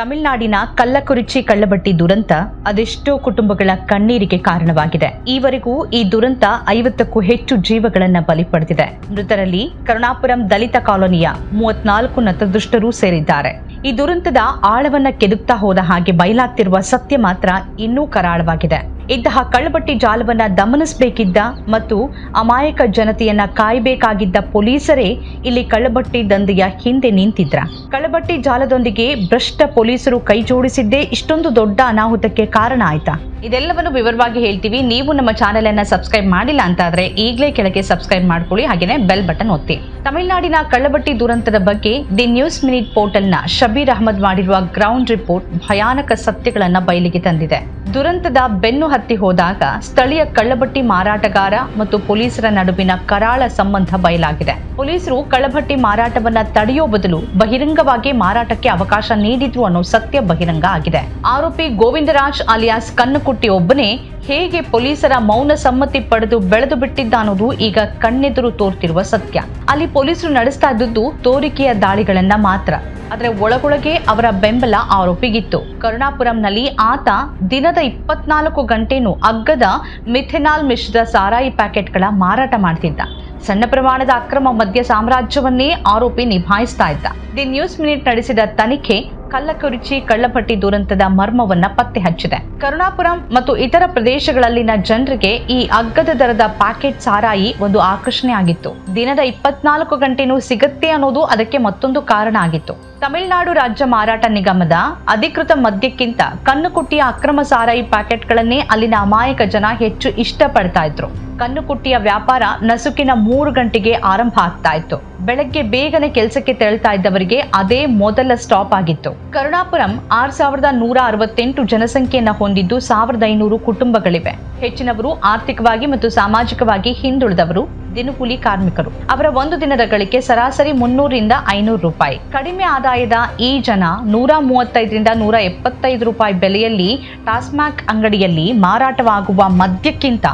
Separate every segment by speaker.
Speaker 1: ತಮಿಳುನಾಡಿನ ಕಲ್ಲಕುರಿಚಿ ಕಳ್ಳಬಟ್ಟಿ ದುರಂತ ಅದೆಷ್ಟೋ ಕುಟುಂಬಗಳ ಕಣ್ಣೀರಿಗೆ ಕಾರಣವಾಗಿದೆ. ಈವರೆಗೂ ಈ ದುರಂತ ಐವತ್ತಕ್ಕೂ ಹೆಚ್ಚು ಜೀವಗಳನ್ನ ಬಲಿ ಪಡೆದಿದೆ. ಮೃತರಲ್ಲಿ ಕರುಣಾಪುರಂ ದಲಿತ ಕಾಲೋನಿಯ ಮೂವತ್ನಾಲ್ಕು ನತದೃಷ್ಟರು ಸೇರಿದ್ದಾರೆ. ಈ ದುರಂತದ ಆಳವನ್ನ ಕೆದುಕ್ತಾ ಹೋದ ಹಾಗೆ ಬಯಲಾಗ್ತಿರುವ ಸತ್ಯ ಮಾತ್ರ ಇನ್ನೂ ಕರಾಳವಾಗಿದೆ. ಇಂತಹ ಕಳ್ಳಬಟ್ಟಿ ಜಾಲವನ್ನ ದಮನಿಸಬೇಕಿದ್ದ ಮತ್ತು ಅಮಾಯಕ ಜನತೆಯನ್ನ ಕಾಯಬೇಕಾಗಿದ್ದ ಪೊಲೀಸರೇ ಇಲ್ಲಿ ಕಳ್ಳಬಟ್ಟಿ ದಂಧೆಯ ಹಿಂದೆ ನಿಂತಿದ್ರ. ಕಳ್ಳಬಟ್ಟಿ ಜಾಲದೊಂದಿಗೆ ಭ್ರಷ್ಟ ಪೊಲೀಸರು ಕೈ ಜೋಡಿಸಿದ್ದೇ ಇಷ್ಟೊಂದು ದೊಡ್ಡ ಅನಾಹುತಕ್ಕೆ ಕಾರಣ ಆಯ್ತಾ? ಇದೆಲ್ಲವನ್ನು ವಿವರವಾಗಿ ಹೇಳ್ತೀವಿ. ನೀವು ನಮ್ಮ ಚಾನೆಲ್ ಅನ್ನ ಸಬ್ಸ್ಕ್ರೈಬ್ ಮಾಡಿಲ್ಲ ಅಂತಾದ್ರೆ ಈಗಲೇ ಕೆಳಗೆ ಸಬ್ಸ್ಕ್ರೈಬ್ ಮಾಡ್ಕೊಳ್ಳಿ, ಹಾಗೇನೆ ಬೆಲ್ ಬಟನ್ ಒತ್ತಿ. ತಮಿಳುನಾಡಿನ ಕಳ್ಳಬಟ್ಟಿ ದುರಂತದ ಬಗ್ಗೆ ದಿ ನ್ಯೂಸ್ ಮಿನಿಟ್ ಪೋರ್ಟಲ್ನ ಶಬೀರ್ ಅಹಮದ್ ಮಾಡಿರುವ ಗ್ರೌಂಡ್ ರಿಪೋರ್ಟ್ ಭಯಾನಕ ಸತ್ಯಗಳನ್ನ ಬಯಲಿಗೆ ತಂದಿದೆ. ದುರಂತದ ಬೆನ್ನು ಹತ್ತಿ ಹೋದಾಗ ಸ್ಥಳೀಯ ಕಳ್ಳಬಟ್ಟಿ ಮಾರಾಟಗಾರ ಮತ್ತು ಪೊಲೀಸರ ನಡುವಿನ ಕರಾಳ ಸಂಬಂಧ ಬಯಲಾಗಿದೆ. ಪೊಲೀಸರು ಕಳ್ಳಬಟ್ಟಿ ಮಾರಾಟವನ್ನ ತಡೆಯೋ ಬದಲು ಬಹಿರಂಗವಾಗಿ ಮಾರಾಟಕ್ಕೆ ಅವಕಾಶ ನೀಡಿದ್ರು ಅನ್ನೋ ಸತ್ಯ ಬಹಿರಂಗ ಆಗಿದೆ. ಆರೋಪಿ ಗೋವಿಂದರಾಜ್ ಅಲಿಯಾಸ್ ಕಣ್ಣುಕುಟ್ಟಿ ಒಬ್ಬನೇ ಹೇಗೆ ಪೊಲೀಸರ ಮೌನ ಸಮ್ಮತಿ ಪಡೆದು ಬೆಳೆದು ಬಿಟ್ಟಿದ್ದ ಅನ್ನೋದು ಈಗ ಕಣ್ಣೆದುರು ತೋರ್ತಿರುವ ಸತ್ಯ. ಅಲ್ಲಿ ಪೊಲೀಸರು ನಡೆಸ್ತಾ ಇದ್ದದ್ದು ತೋರಿಕೆಯ ದಾಳಿಗಳನ್ನ ಮಾತ್ರ. ಆದ್ರೆ ಒಳಗೊಳಗೆ ಅವರ ಬೆಂಬಲ ಆರೋಪಿಗಿತ್ತು. ಕರುಣಾಪುರಂನಲ್ಲಿ ಆತ ದಿನದ ಇಪ್ಪತ್ನಾಲ್ಕು ಗಂಟೆನೂ ಅಗ್ಗದ ಮಿಥೆನಾಲ್ ಮಿಶ್ರಿತ ಸಾರಾಯಿ ಪ್ಯಾಕೆಟ್ಗಳ ಮಾರಾಟ ಮಾಡ್ತಿದ್ದ. ಸಣ್ಣ ಪ್ರಮಾಣದ ಅಕ್ರಮ ಮದ್ಯ ಸಾಮ್ರಾಜ್ಯವನ್ನೇ ಆರೋಪಿ ನಿಭಾಯಿಸ್ತಾ ಇದ್ದ. ದಿ ನ್ಯೂಸ್ ಮಿನಿಟ್ ನಡೆಸಿದ ತನಿಖೆ ಕಲ್ಲಕುರಿಚಿ ಕಳ್ಳಪಟ್ಟಿ ದುರಂತದ ಮರ್ಮವನ್ನ ಪತ್ತೆ ಹಚ್ಚಿದೆ. ಕರುಣಾಪುರಂ ಮತ್ತು ಇತರ ಪ್ರದೇಶಗಳಲ್ಲಿನ ಜನರಿಗೆ ಈ ಅಗ್ಗದ ದರದ ಪ್ಯಾಕೆಟ್ ಸಾರಾಯಿ ಒಂದು ಆಕರ್ಷಣೆ ಆಗಿತ್ತು. ದಿನದ ಇಪ್ಪತ್ನಾಲ್ಕು ಗಂಟೆನೂ ಸಿಗತ್ತೆ ಅನ್ನೋದು ಅದಕ್ಕೆ ಮತ್ತೊಂದು ಕಾರಣ ಆಗಿತ್ತು. ತಮಿಳುನಾಡು ರಾಜ್ಯ ಮಾರಾಟ ನಿಗಮದ ಅಧಿಕೃತ ಮದ್ಯಕ್ಕಿಂತ ಕಣ್ಣುಕುಟ್ಟಿಯ ಅಕ್ರಮ ಸಾರಾಯಿ ಪ್ಯಾಕೆಟ್ಗಳನ್ನೇ ಅಲ್ಲಿನ ಅಮಾಯಕ ಜನ ಹೆಚ್ಚು ಇಷ್ಟಪಡ್ತಾ ಇದ್ರು. ಕಣ್ಣುಕುಟ್ಟಿಯ ವ್ಯಾಪಾರ ನಸುಕಿನ ಮೂರು ಗಂಟೆಗೆ ಆರಂಭ ಆಗ್ತಾ ಇತ್ತು. ಬೆಳಗ್ಗೆ ಬೇಗನೆ ಕೆಲಸಕ್ಕೆ ತೆರಳ್ತಾ ಇದ್ದವರಿಗೆ ಅದೇ ಮೊದಲ ಸ್ಟಾಪ್ ಆಗಿತ್ತು. ಕರುಣಾಪುರಂ ಆರು ಸಾವಿರದ ನೂರ ಅರವತ್ತೆಂಟು ಜನಸಂಖ್ಯೆಯನ್ನು ಹೊಂದಿದ್ದು ಸಾವಿರದ ಐನೂರು ಕುಟುಂಬಗಳಿವೆ. ಹೆಚ್ಚಿನವರು ಆರ್ಥಿಕವಾಗಿ ಮತ್ತು ಸಾಮಾಜಿಕವಾಗಿ ಹಿಂದುಳಿದವರು. ದಿನಕೂಲಿ ಕಾರ್ಮಿಕರು. ಅವರ ಒಂದು ದಿನದ ಗಳಿಕೆ ಸರಾಸರಿ ಮುನ್ನೂರಿಂದ ಐನೂರು ರೂಪಾಯಿ. ಕಡಿಮೆ ಆದಾಯದ ಈ ಜನ ನೂರ ಮೂವತ್ತೈದರಿಂದ ನೂರ ಎಪ್ಪತ್ತೈದು ರೂಪಾಯಿ ಬೆಲೆಯಲ್ಲಿ ಟಾಸ್ಮ್ಯಾಕ್ ಅಂಗಡಿಯಲ್ಲಿ ಮಾರಾಟವಾಗುವ ಮದ್ಯಕ್ಕಿಂತ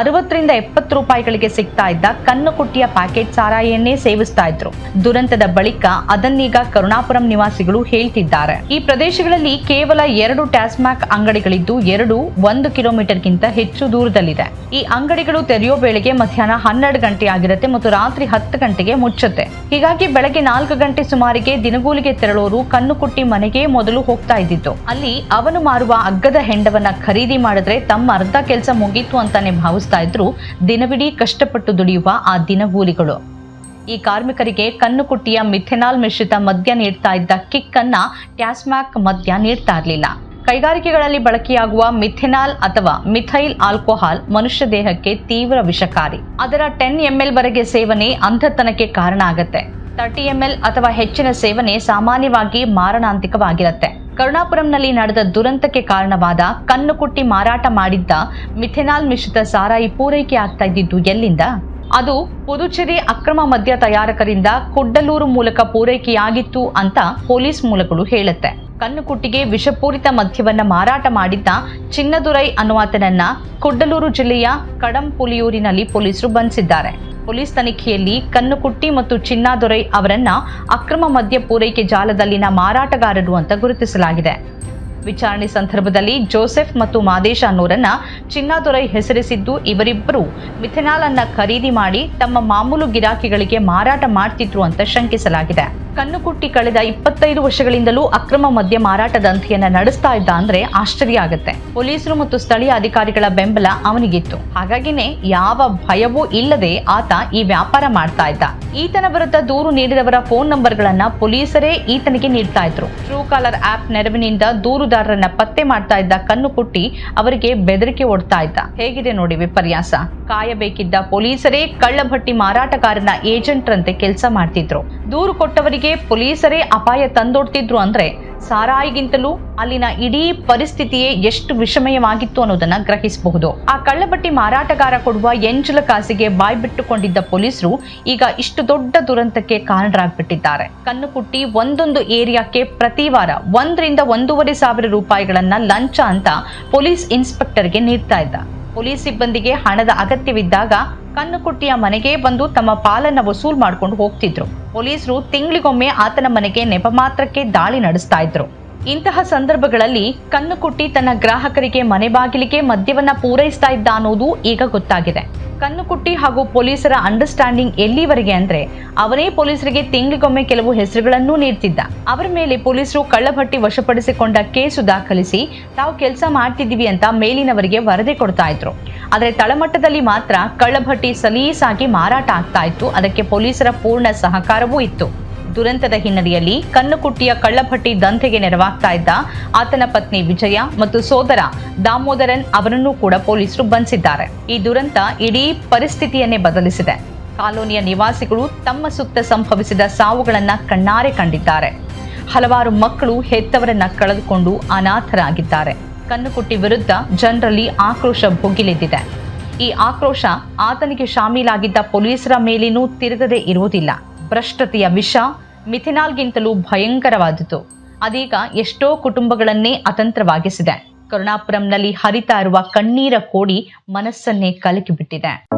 Speaker 1: ಅರವತ್ತರಿಂದ ಎಪ್ಪತ್ತು ರೂಪಾಯಿಗಳಿಗೆ ಸಿಗ್ತಾ ಇದ್ದ ಕಣ್ಣುಕುಟ್ಟಿಯ ಪ್ಯಾಕೆಟ್ ಸಾರಾಯಿಯನ್ನೇ ಸೇವಿಸ್ತಾ ಇದ್ರು. ದುರಂತದ ಬಳಿಕ ಅದನ್ನೀಗ ಕರುಣಾಪುರಂ ನಿವಾಸಿಗಳು ಹೇಳ್ತಿದ್ದಾರೆ. ಈ ಪ್ರದೇಶಗಳಲ್ಲಿ ಕೇವಲ ಎರಡು ಟಾಸ್ಮ್ಯಾಕ್ ಅಂಗಡಿಗಳಿದ್ದು ಎರಡು ಒಂದು ಕಿಲೋಮೀಟರ್ಗಿಂತ ಹೆಚ್ಚು ದೂರದಲ್ಲಿದೆ. ಈ ಅಂಗಡಿಗಳು ತೆರೆಯೋ ವೇಳೆಗೆ ಮಧ್ಯಾಹ್ನ ಹನ್ನೆರಡು ಗಂಟೆ ಆಗಿರುತ್ತೆ ಮತ್ತು ರಾತ್ರಿ ಹತ್ತು ಗಂಟೆಗೆ ಮುಚ್ಚುತ್ತೆ. ಹೀಗಾಗಿ ಬೆಳಗ್ಗೆ ನಾಲ್ಕು ಗಂಟೆ ಸುಮಾರಿಗೆ ದಿನಗೂಲಿಗೆ ತೆರಳೋರು ಕಣ್ಣುಕುಟ್ಟಿ ಮನೆಗೆ ಮೊದಲು ಹೋಗ್ತಾ ಇದ್ದಿತ್ತು ಅಲ್ಲಿ ಅವನು ಮಾರುವ ಅಗ್ಗದ ಹೆಂಡವನ್ನ ಖರೀದಿ ಮಾಡಿದ್ರೆ ತಮ್ಮ ಅರ್ಧ ಕೆಲಸ ಮುಗೀತು ಅಂತಾನೆ ಭಾವಿಸ್ತಾ ಇದ್ರು. ದಿನವಿಡೀ ಕಷ್ಟಪಟ್ಟು ದುಡಿಯುವ ಆ ದಿನಗೂಲಿಗಳು. ಈ ಕಾರ್ಮಿಕರಿಗೆ ಕಣ್ಣುಕುಟ್ಟಿಯ ಮಿಥೆನಾಲ್ ಮಿಶ್ರಿತ ಮದ್ಯ ನೀಡ್ತಾ ಇದ್ದ ಕಿಕ್ ಅನ್ನ ಟ್ಯಾಸ್ಮ್ಯಾಕ್ ಮದ್ಯ ನೀಡ್ತಾ ಇರಲಿಲ್ಲ. ಕೈಗಾರಿಕೆಗಳಲ್ಲಿ ಬಳಕೆಯಾಗುವ ಮಿಥೆನಾಲ್ ಅಥವಾ ಮಿಥೈಲ್ ಆಲ್ಕೋಹಾಲ್ ಮನುಷ್ಯ ದೇಹಕ್ಕೆ ತೀವ್ರ ವಿಷಕಾರಿ. ಅದರ ಟೆನ್ ಎಂಎಲ್ ವರೆಗೆ ಸೇವನೆ ಅಂಧತನಕ್ಕೆ ಕಾರಣ ಆಗತ್ತೆ. ತರ್ಟಿ ಎಂಎಲ್ ಅಥವಾ ಹೆಚ್ಚಿನ ಸೇವನೆ ಸಾಮಾನ್ಯವಾಗಿ ಮಾರಣಾಂತಿಕವಾಗಿರುತ್ತೆ. ಕರುಣಾಪುರಂನಲ್ಲಿ ನಡೆದ ದುರಂತಕ್ಕೆ ಕಾರಣವಾದ ಕಣ್ಣುಕುಟ್ಟಿ ಮಾರಾಟ ಮಾಡಿದ್ದ ಮಿಥೆನಾಲ್ ಮಿಶ್ರಿತ ಸಾರಾಯಿ ಪೂರೈಕೆ ಆಗ್ತಾ ಇದ್ದಿದ್ದು ಎಲ್ಲಿಂದ? ಅದು ಪುದುಚೇರಿ ಅಕ್ರಮ ಮದ್ಯ ತಯಾರಕರಿಂದ ಕುಡ್ಡಲೂರು ಮೂಲಕ ಪೂರೈಕೆಯಾಗಿತ್ತು ಅಂತ ಪೊಲೀಸ್ ಮೂಲಗಳು ಹೇಳುತ್ತೆ. ಕಣ್ಣುಕುಟ್ಟಿಗೆ ವಿಷಪೂರಿತ ಮದ್ಯವನ್ನ ಮಾರಾಟ ಮಾಡಿದ್ದ ಚಿನ್ನದುರೈ ಅನ್ನುವಾತನನ್ನ ಕುಡ್ಡಲೂರು ಜಿಲ್ಲೆಯ ಕಡಂಪುಲಿಯೂರಿನಲ್ಲಿ ಪೊಲೀಸರು ಬಂಧಿಸಿದ್ದಾರೆ. ಪೊಲೀಸ್ ತನಿಖೆಯಲ್ಲಿ ಕಣ್ಣುಕುಟ್ಟಿ ಮತ್ತು ಚಿನ್ನಾದುರೈ ಅವರನ್ನ ಅಕ್ರಮ ಮದ್ಯ ಪೂರೈಕೆ ಜಾಲದಲ್ಲಿನ ಮಾರಾಟಗಾರರು ಅಂತ ಗುರುತಿಸಲಾಗಿದೆ. ವಿಚಾರಣೆ ಸಂದರ್ಭದಲ್ಲಿ ಜೋಸೆಫ್ ಮತ್ತು ಮಾದೇಶ ಅನ್ನೋರನ್ನ ಚಿನ್ನಾದುರೈ ಹೆಸರಿಸಿದ್ದು ಇವರಿಬ್ಬರು ಮಿಥೆನಾಲ್ ಅನ್ನ ಖರೀದಿ ಮಾಡಿ ತಮ್ಮ ಮಾಮೂಲು ಗಿರಾಕಿಗಳಿಗೆ ಮಾರಾಟ ಮಾಡ್ತಿದ್ರು ಅಂತ ಶಂಕಿಸಲಾಗಿದೆ. ಕಣ್ಣುಕುಟ್ಟಿ ಕಳೆದ ಇಪ್ಪತ್ತೈದು ವರ್ಷಗಳಿಂದಲೂ ಅಕ್ರಮ ಮದ್ಯ ಮಾರಾಟ ದಂಧೆಯನ್ನ ನಡೆಸ್ತಾ ಇದ್ದ ಅಂದ್ರೆ ಆಶ್ಚರ್ಯ ಆಗುತ್ತೆ. ಪೊಲೀಸರು ಮತ್ತು ಸ್ಥಳೀಯ ಅಧಿಕಾರಿಗಳ ಬೆಂಬಲ ಅವನಿಗಿತ್ತು. ಹಾಗಾಗಿನೇ ಯಾವ ಭಯವೂ ಇಲ್ಲದೆ ಆತ ಈ ವ್ಯಾಪಾರ ಮಾಡ್ತಾ ಇದ್ದ. ಈತನ ವಿರುದ್ಧ ದೂರು ನೀಡಿದವರ ಫೋನ್ ನಂಬರ್ಗಳನ್ನ ಪೊಲೀಸರೇ ಈತನಿಗೆ ನೀಡ್ತಾ ಇದ್ರು. ಟ್ರೂ ಕಾಲರ್ ಆಪ್ ನೆರವಿನಿಂದ ದೂರುದಾರರನ್ನ ಪತ್ತೆ ಮಾಡ್ತಾ ಇದ್ದ ಕಣ್ಣುಕುಟ್ಟಿ ಅವರಿಗೆ ಬೆದರಿಕೆ ಒಡ್ತಾ ಇದ್ದ. ಹೇಗಿದೆ ನೋಡಿ ವಿಪರ್ಯಾಸ? ಕಾಯಬೇಕಿದ್ದ ಪೊಲೀಸರೇ ಕಳ್ಳಭಟ್ಟಿ ಮಾರಾಟಗಾರನ ಏಜೆಂಟ್ರಂತೆ ಕೆಲಸ ಮಾಡ್ತಿದ್ರು. ದೂರು ಕೊಟ್ಟವರಿಗೆ ಪೊಲೀಸರೇ ಅಪಾಯ ತಂದೊಡ್ತಿದ್ರು ಅಂದ್ರೆ ಸಾರಾಯಿಗಿಂತಲೂ ಅಲ್ಲಿನ ಇಡೀ ಪರಿಸ್ಥಿತಿಯೇ ಎಷ್ಟು ವಿಷಮಯವಾಗಿತ್ತು ಅನ್ನೋದನ್ನ ಗ್ರಹಿಸಬಹುದು. ಆ ಕಳ್ಳಬಟ್ಟಿ ಮಾರಾಟಗಾರ ಕೊಡುವ ಎಂಜಲ ಕಾಸಿಗೆ ಬಾಯ್ ಬಿಟ್ಟುಕೊಂಡಿದ್ದ ಪೊಲೀಸರು ಈಗ ಇಷ್ಟು ದೊಡ್ಡ ದುರಂತಕ್ಕೆ ಕಾರಣರಾಗ್ಬಿಟ್ಟಿದ್ದಾರೆ. ಕಣ್ಣುಕುಟ್ಟಿ ಒಂದೊಂದು ಏರಿಯಾಕ್ಕೆ ಪ್ರತಿ ವಾರ ಒಂದರಿಂದ ಒಂದೂವರೆ ಸಾವಿರ ರೂಪಾಯಿಗಳನ್ನ ಲಂಚ ಅಂತ ಪೊಲೀಸ್ ಇನ್ಸ್ಪೆಕ್ಟರ್ಗೆ ನೀಡ್ತಾ ಇದ್ದ. ಪೊಲೀಸ್ ಸಿಬ್ಬಂದಿಗೆ ಹಣದ ಅಗತ್ಯವಿದ್ದಾಗ ಕಣ್ಣುಕುಟ್ಟಿಯ ಮನೆಗೆ ಬಂದು ತಮ್ಮ ಪಾಲನ್ನ ವಸೂಲ್ ಮಾಡ್ಕೊಂಡು ಹೋಗ್ತಿದ್ರು. ಪೊಲೀಸರು ತಿಂಗಳಿಗೊಮ್ಮೆ ಆತನ ಮನೆಗೆ ನೆಪ ಮಾತ್ರಕ್ಕೆ ದಾಳಿ ನಡೆಸ್ತಾ ಇದ್ರು. ಇಂತಹ ಸಂದರ್ಭಗಳಲ್ಲಿ ಕಣ್ಣು ಕುಟ್ಟಿ ತನ್ನ ಗ್ರಾಹಕರಿಗೆ ಮನೆ ಬಾಗಿಲಿಗೆ ಮದ್ಯವನ್ನ ಪೂರೈಸ್ತಾ ಇದ್ದ ಅನ್ನೋದು ಈಗ ಗೊತ್ತಾಗಿದೆ. ಕಣ್ಣು ಕುಟ್ಟಿ ಹಾಗೂ ಪೊಲೀಸರ ಅಂಡರ್ಸ್ಟ್ಯಾಂಡಿಂಗ್ ಎಲ್ಲಿವರೆಗೆ ಅಂದ್ರೆ ಅವನೇ ಪೊಲೀಸರಿಗೆ ತಿಂಗಳಿಗೊಮ್ಮೆ ಕೆಲವು ಹೆಸರುಗಳನ್ನೂ ನೀಡ್ತಿದ್ದ. ಅವರ ಮೇಲೆ ಪೊಲೀಸರು ಕಳ್ಳಭಟ್ಟಿ ವಶಪಡಿಸಿಕೊಂಡ ಕೇಸು ದಾಖಲಿಸಿ ತಾವು ಕೆಲಸ ಮಾಡ್ತಿದ್ದೀವಿ ಅಂತ ಮೇಲಿನವರಿಗೆ ವರದಿ ಕೊಡ್ತಾ ಇದ್ರು. ಆದರೆ ತಳಮಟ್ಟದಲ್ಲಿ ಮಾತ್ರ ಕಳ್ಳಭಟ್ಟಿ ಸಲೀಸಾಗಿ ಮಾರಾಟ ಆಗ್ತಾ ಇತ್ತು. ಅದಕ್ಕೆ ಪೊಲೀಸರ ಪೂರ್ಣ ಸಹಕಾರವೂ ಇತ್ತು. ದುರಂತದ ಹಿನ್ನೆಲೆಯಲ್ಲಿ ಕಣ್ಣುಕುಟ್ಟಿಯ ಕಳ್ಳಭಟ್ಟಿ ದಂಧೆಗೆ ನೆರವಾಗ್ತಾ ಇದ್ದ ಆತನ ಪತ್ನಿ ವಿಜಯ ಮತ್ತು ಸೋದರ ದಾಮೋದರನ್ ಅವರನ್ನೂ ಕೂಡ ಪೊಲೀಸರು ಬಂಧಿಸಿದ್ದಾರೆ. ಈ ದುರಂತ ಇಡೀ ಪರಿಸ್ಥಿತಿಯನ್ನೇ ಬದಲಿಸಿದೆ. ಕಾಲೋನಿಯ ನಿವಾಸಿಗಳು ತಮ್ಮ ಸುತ್ತ ಸಂಭವಿಸಿದ ಸಾವುಗಳನ್ನ ಕಣ್ಣಾರೆ ಕಂಡಿದ್ದಾರೆ. ಹಲವಾರು ಮಕ್ಕಳು ಹೆತ್ತವರನ್ನ ಕಳೆದುಕೊಂಡು ಅನಾಥರಾಗಿದ್ದಾರೆ. ಕಣ್ಣುಕುಟ್ಟಿ ವಿರುದ್ಧ ಜನರಲ್ಲಿ ಆಕ್ರೋಶ ಭುಗಿಲೆದ್ದಿದೆ. ಈ ಆಕ್ರೋಶ ಆತನಿಗೆ ಶಾಮೀಲಾಗಿದ್ದ ಪೊಲೀಸರ ಮೇಲೇನೂ ತಿರುಗದೇ ಇರುವುದಿಲ್ಲ. ಭ್ರಷ್ಟತೆಯ ವಿಷ ಮಿಥಿನಾಲ್ಗಿಂತಲೂ ಭಯಂಕರವಾದುದು ಅದೀಗ ಎಷ್ಟೋ ಕುಟುಂಬಗಳನ್ನೇ ಅತಂತ್ರವಾಗಿಸಿದೆ. ಕರುಣಾಪುರಂನಲ್ಲಿ ಹರಿತಾ ಇರುವ ಕಣ್ಣೀರ ಕೋಡಿ ಮನಸ್ಸನ್ನೇ ಕಲಕಿಬಿಟ್ಟಿದೆ.